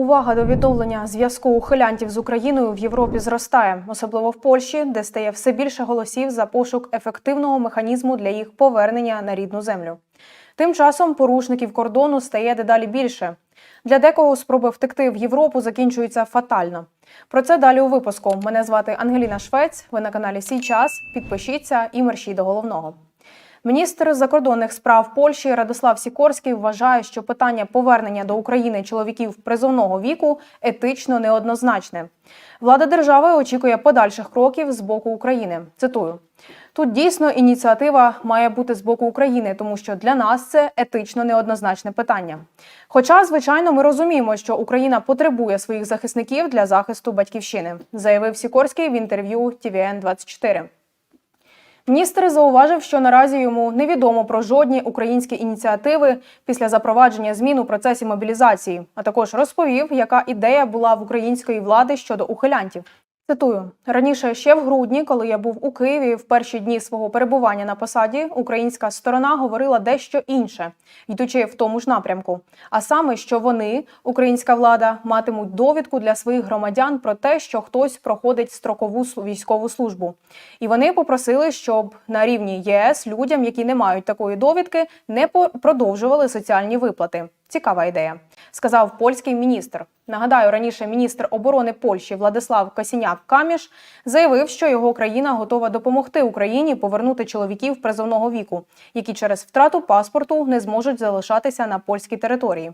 Увага до відновлення зв'язку ухилянтів з Україною в Європі зростає, особливо в Польщі, де стає все більше голосів за пошук ефективного механізму для їх повернення на рідну землю. Тим часом порушників кордону стає дедалі більше. Для декого спроби втекти в Європу закінчуються фатально. Про це далі у випуску. Мене звати Ангеліна Швець. Ви на каналі Сій час. Підпишіться і мерщій до головного. Міністр закордонних справ Польщі Радослав Сікорський вважає, що питання повернення до України чоловіків призовного віку етично неоднозначне. Влада держави очікує подальших кроків з боку України. Цитую. Тут дійсно ініціатива має бути з боку України, тому що для нас це етично неоднозначне питання. Хоча, звичайно, ми розуміємо, що Україна потребує своїх захисників для захисту батьківщини, заявив Сікорський в інтерв'ю tvn 24 Міністр зауважив, що наразі йому невідомо про жодні українські ініціативи після запровадження змін у процесі мобілізації, а також розповів, яка ідея була в української влади щодо ухилянтів. Цитую раніше, ще в грудні, коли я був у Києві в перші дні свого перебування на посаді, українська сторона говорила дещо інше, йдучи в тому ж напрямку. А саме, що вони, українська влада, матимуть довідку для своїх громадян про те, що хтось проходить строкову військову службу. І вони попросили, щоб на рівні ЄС людям, які не мають такої довідки, не продовжували соціальні виплати. Цікава ідея, сказав польський міністр. Нагадаю, раніше міністр оборони Польщі Владислав Косіняк Каміш заявив, що його країна готова допомогти Україні повернути чоловіків призовного віку, які через втрату паспорту не зможуть залишатися на польській території.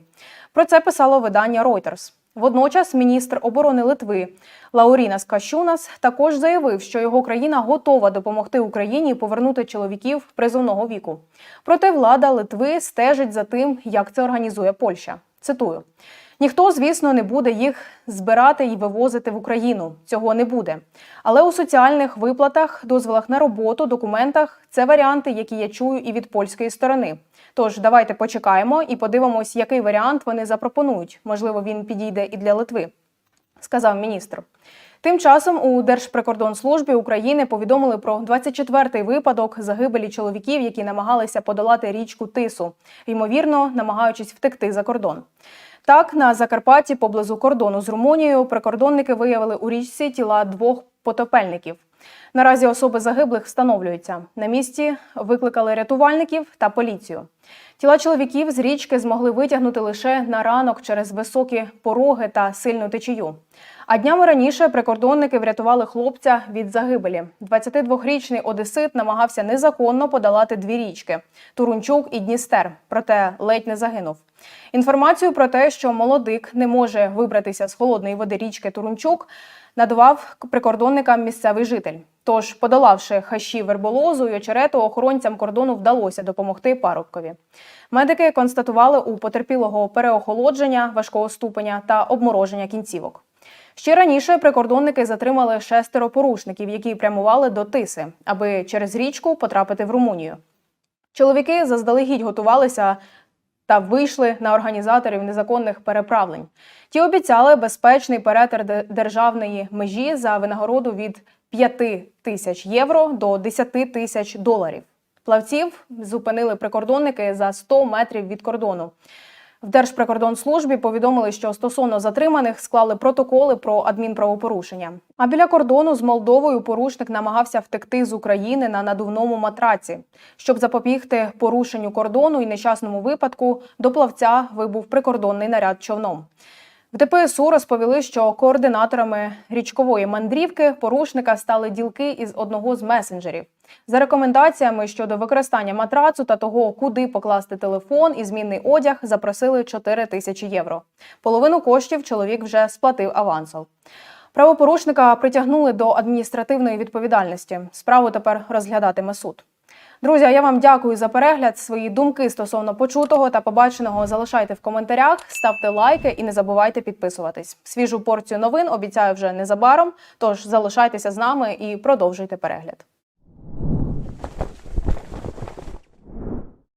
Про це писало видання Reuters. Водночас міністр оборони Литви Лаурінас Кащунас також заявив, що його країна готова допомогти Україні повернути чоловіків призовного віку. Проте влада Литви стежить за тим, як це організує Польща. Цитую. Ніхто, звісно, не буде їх збирати і вивозити в Україну. Цього не буде. Але у соціальних виплатах, дозволах на роботу, документах це варіанти, які я чую і від польської сторони. Тож давайте почекаємо і подивимось, який варіант вони запропонують. Можливо, він підійде і для Литви, сказав міністр. Тим часом у Держприкордонслужбі України повідомили про 24-й випадок загибелі чоловіків, які намагалися подолати річку Тису, ймовірно, намагаючись втекти за кордон. Так, на Закарпатті поблизу кордону з Румунією прикордонники виявили у річці тіла двох потопельників. Наразі особи загиблих встановлюються. На місці викликали рятувальників та поліцію. Тіла чоловіків з річки змогли витягнути лише на ранок через високі пороги та сильну течію. А днями раніше прикордонники врятували хлопця від загибелі. 22-річний одесит намагався незаконно подолати дві річки Турунчук і Дністер, проте ледь не загинув. Інформацію про те, що молодик не може вибратися з холодної води річки Турунчук, надавав прикордонникам місцевий житель. Тож, подолавши хащі верболозу і очерету, охоронцям кордону вдалося допомогти парубкові. Медики констатували у потерпілого переохолодження важкого ступеня та обмороження кінцівок. Ще раніше прикордонники затримали шестеро порушників, які прямували до Тиси, аби через річку потрапити в Румунію. Чоловіки заздалегідь готувалися та вийшли на організаторів незаконних переправлень. Ті обіцяли безпечний перетин де- державної межі за винагороду від 5 тисяч євро до 10 тисяч доларів. Плавців зупинили прикордонники за 100 метрів від кордону. В Держприкордонслужбі повідомили, що стосовно затриманих склали протоколи про адмінправопорушення. А біля кордону з Молдовою порушник намагався втекти з України на надувному матраці. Щоб запобігти порушенню кордону і нещасному випадку, до плавця вибув прикордонний наряд човном. В ДПСУ розповіли, що координаторами річкової мандрівки порушника стали ділки із одного з месенджерів. За рекомендаціями щодо використання матрацу та того, куди покласти телефон і змінний одяг, запросили 4 тисячі євро. Половину коштів чоловік вже сплатив авансом. Правопорушника притягнули до адміністративної відповідальності. Справу тепер розглядатиме суд. Друзі, я вам дякую за перегляд. Свої думки стосовно почутого та побаченого залишайте в коментарях, ставте лайки і не забувайте підписуватись. Свіжу порцію новин обіцяю вже незабаром. Тож залишайтеся з нами і продовжуйте перегляд.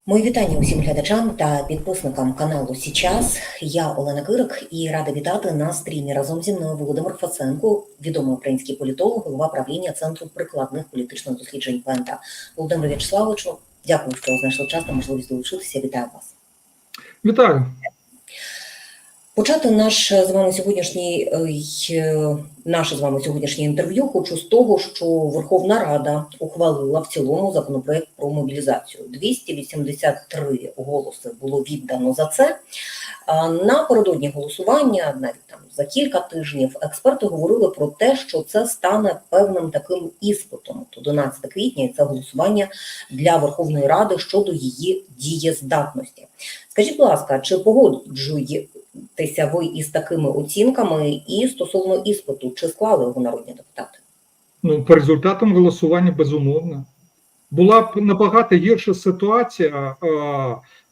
Мої вітання усім глядачам та підписникам каналу Січас. Я Олена Кирик і рада вітати на стрімі разом зі мною Володимир Фаценко, відомий український політолог, голова правління Центру прикладних політичних досліджень ПЕНТА. Володимир В'ячеславовичу, дякую, що знайшли час та можливість долучитися. Вітаю вас. Вітаю. Почати наш е, з вами сьогоднішній е, е, наше з вами сьогоднішнє інтерв'ю хочу з того, що Верховна Рада ухвалила в цілому законопроект про мобілізацію. 283 голоси було віддано за це. Напередодні голосування, навіть там за кілька тижнів, експерти говорили про те, що це стане певним таким іспитом. От 11 квітня це голосування для Верховної Ради щодо її дієздатності. Скажіть, будь ласка, чи погоджуєтеся ви із такими оцінками і стосовно іспиту, чи склали його народні депутати? Ну, по результатам голосування безумовно. Була б набагато гірша ситуація,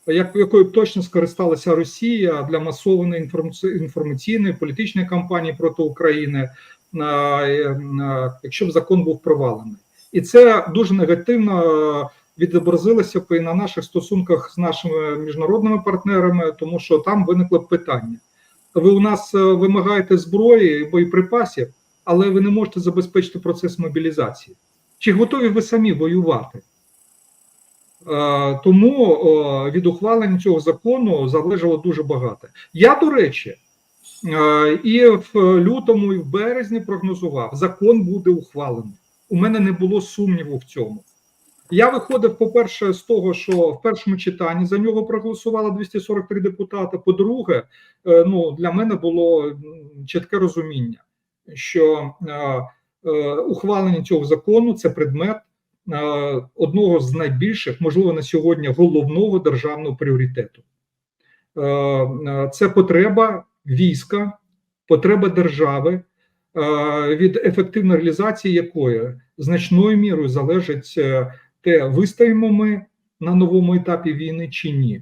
як, якою б точно скористалася Росія для масованої інформаційної політичної кампанії проти України, якщо б закон був провалений. І це дуже негативно відобразилося б і на наших стосунках з нашими міжнародними партнерами, тому що там виникло б питання. Ви у нас е, вимагаєте зброї і боєприпасів, але ви не можете забезпечити процес мобілізації. Чи готові ви самі воювати? Е, Тому від ухвалення цього закону залежало дуже багато. Я, до речі, е, і в лютому, і в березні прогнозував, закон буде ухвалений. У мене не було сумніву в цьому. Я виходив, по-перше, з того, що в першому читанні за нього проголосувало 243 депутати. По-друге, е, ну для мене було чітке розуміння, що е, е, ухвалення цього закону це предмет одного з найбільших, можливо, на сьогодні головного державного пріоритету. Це потреба війська, потреба держави, від ефективної реалізації якої значною мірою залежить те, вистоїмо ми на новому етапі війни чи ні.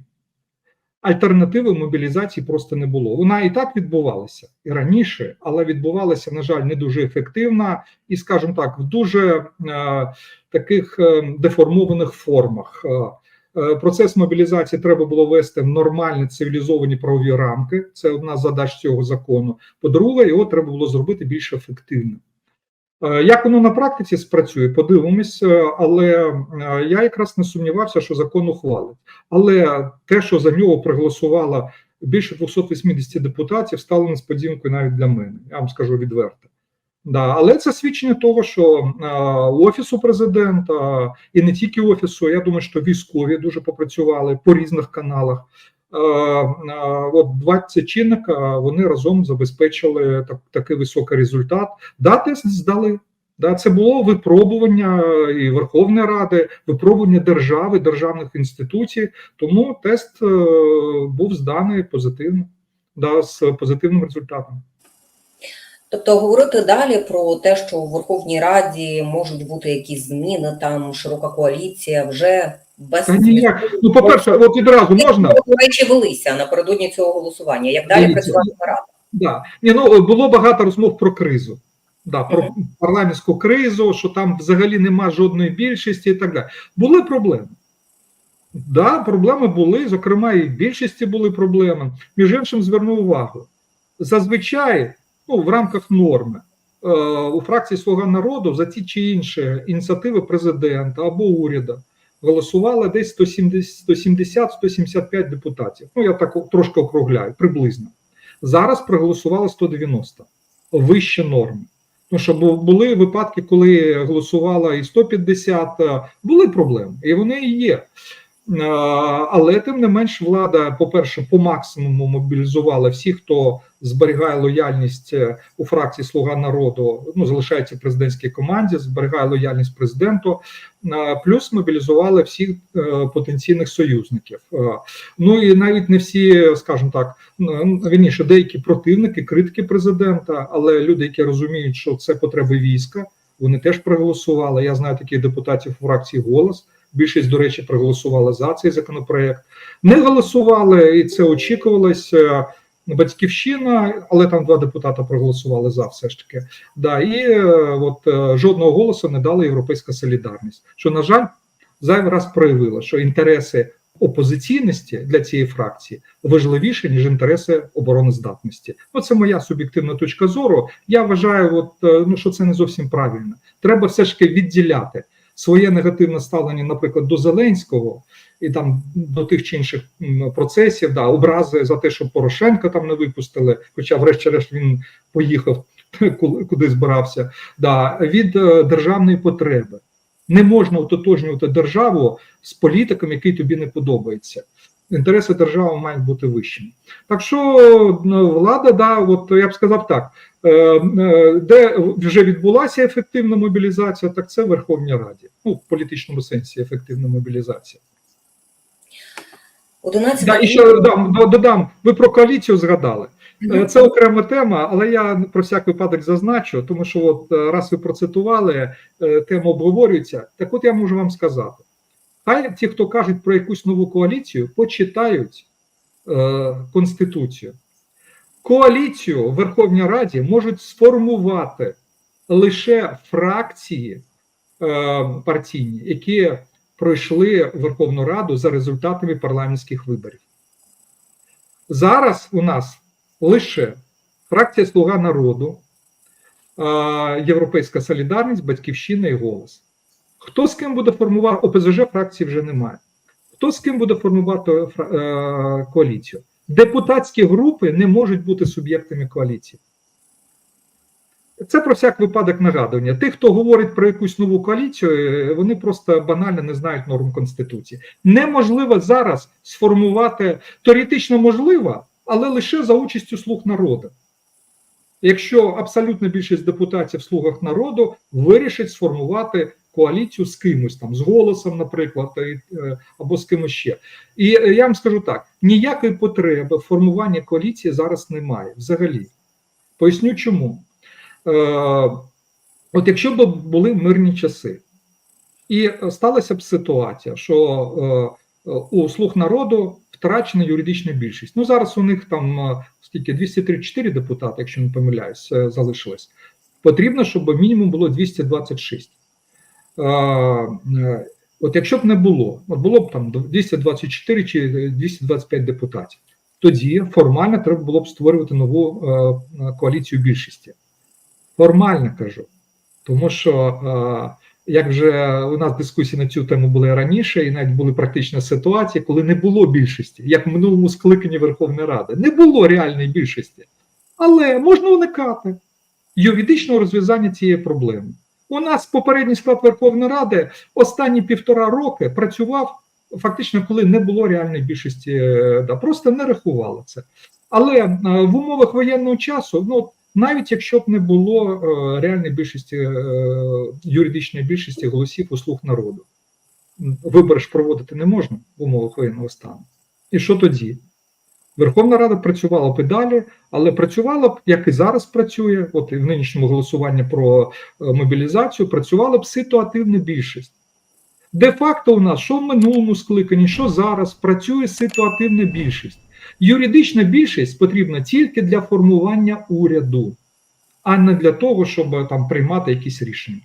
Альтернативи мобілізації просто не було. Вона і так відбувалася і раніше, але відбувалася, на жаль, не дуже ефективно і, скажімо так, в дуже е, таких е, деформованих формах. Е, е, процес мобілізації треба було вести в нормальні цивілізовані правові рамки. Це одна з задач цього закону. По-друге, його треба було зробити більш ефективним. Е, Як воно на практиці спрацює, подивимось, е, але е, я якраз не сумнівався, що закон ухвалить. Але те, що за нього проголосувало більше 280 депутатів, стало несподіванкою навіть для мене. Я вам скажу відверто. Да, але це свідчення того, що офісу президента і не тільки офісу, я думаю, що військові дуже попрацювали по різних каналах. Е, е, От 20 чинника вони разом забезпечили так, такий високий результат. Да, тест здали. Да, це було випробування і Верховної Ради, випробування держави, державних інституцій. Тому тест е, був зданий позитивно, да, з позитивним результатом. Тобто говорити далі про те, що у Верховній Раді можуть бути якісь зміни, там широка коаліція, вже без ніяк. Ну, по-перше, от відразу можна. речі велися напередодні цього голосування. Як далі працювати рада? Да. Ні, ну було багато розмов про кризу. Да, про Мгм. парламентську кризу, що там взагалі нема жодної більшості і так далі. Були проблеми. Да, проблеми були, зокрема, і в більшості були проблеми. Між іншим, зверну увагу. Зазвичай, ну, в рамках норми, е, у фракції Слуга народу за ті чи інші ініціативи президента або уряду голосувало десь 170-175 депутатів. Ну, я так трошки округляю, приблизно. Зараз проголосували 190 вище норми. Тому що були випадки, коли голосувало і 150, е, були проблеми, і вони і є. Е, Але тим не менш, влада, по-перше, по максимуму мобілізувала всіх, хто зберігає лояльність е, у фракції Слуга народу, ну залишається в президентській команді, зберігає лояльність президенту. Е, Плюс мобілізували всіх потенційних союзників. Ну і навіть не всі, скажімо так, вірніше, деякі противники, критики президента, але люди, які розуміють, що це потреби війська, вони теж проголосували. Я знаю таких депутатів у фракції голос. Більшість, до речі, проголосувала за цей законопроект. Не голосували, і це очікувалося. Батьківщина, але там два депутата проголосували за все ж таки. Да, і е, от е, жодного голосу не дала Європейська солідарність. Що, на жаль, зайвий раз проявила, що інтереси опозиційності для цієї фракції важливіші, ніж інтереси обороноздатності. Ну, це моя суб'єктивна точка зору. Я вважаю, от, е, ну, що це не зовсім правильно. Треба все ж таки відділяти своє негативне ставлення, наприклад, до Зеленського і там до тих чи інших процесів, да, образи за те, що Порошенка там не випустили, хоча, врешті-решт, він поїхав куди збирався, да, від е, державної потреби. Не можна ототожнювати державу з політиком, який тобі не подобається. Інтереси держави мають бути вищими. Так що ну, влада, да, от я б сказав так: е, е, де вже відбулася ефективна мобілізація, так це в Верховній Раді. Ну, в політичному сенсі ефективна мобілізація. 11 Да, і ще додам, додам, ви про коаліцію згадали. Е, Це окрема тема, але я про всяк випадок зазначу, тому що от раз ви процитували, тема обговорюється. Так от я можу вам сказати: хай ті, хто кажуть про якусь нову коаліцію, почитають е, Конституцію. Коаліцію в Верховній Раді можуть сформувати лише фракції е, партійні, які пройшли Верховну Раду за результатами парламентських виборів. Зараз у нас лише фракція Слуга народу, е, Європейська Солідарність, Батьківщина і голос. Хто з ким буде формувати ОПЗЖ фракції вже немає. Хто з ким буде формувати е, коаліцію? Депутатські групи не можуть бути суб'єктами коаліції. Це про всяк випадок нагадування. Тих, хто говорить про якусь нову коаліцію, е, вони просто банально не знають норм Конституції. Неможливо зараз сформувати теоретично можливо, але лише за участю слуг народу. Якщо абсолютна більшість депутатів в слугах народу вирішить сформувати коаліцію з кимось там, з голосом, наприклад, е, або з кимось ще. І е, я вам скажу так: ніякої потреби в формуванні коаліції зараз немає взагалі. Поясню чому. Е, От якщо б були мирні часи, і сталася б ситуація, що у слуг народу втрачена юридична більшість. Ну зараз у них там скільки 234 депутати, якщо не помиляюсь, залишилось. Потрібно, щоб мінімум було 226. Е, От якщо б не було, от було б там 224 чи 225 депутатів, тоді формально треба було б створювати нову е, коаліцію більшості. Формально кажу. Тому що, е, як вже у нас дискусії на цю тему були раніше, і навіть були практичні ситуації, коли не було більшості, як в минулому скликанні Верховної Ради, не було реальної більшості. Але можна уникати юридичного розв'язання цієї проблеми. У нас попередній склад Верховної Ради останні півтора роки працював фактично, коли не було реальної більшості, е, да, просто не рахувало це. Але е, в умовах воєнного часу, ну навіть якщо б не було е, реальної більшості юридичної більшості голосів у слуг народу, вибори ж проводити не можна в умовах воєнного стану. І що тоді? Верховна Рада працювала б і далі, але працювала б, як і зараз працює, от і в нинішньому голосуванні про е, мобілізацію, працювала б ситуативна більшість. Де-факто у нас, що в минулому скликанні, що зараз працює ситуативна більшість. Юридична більшість потрібна тільки для формування уряду, а не для того, щоб там приймати якісь рішення.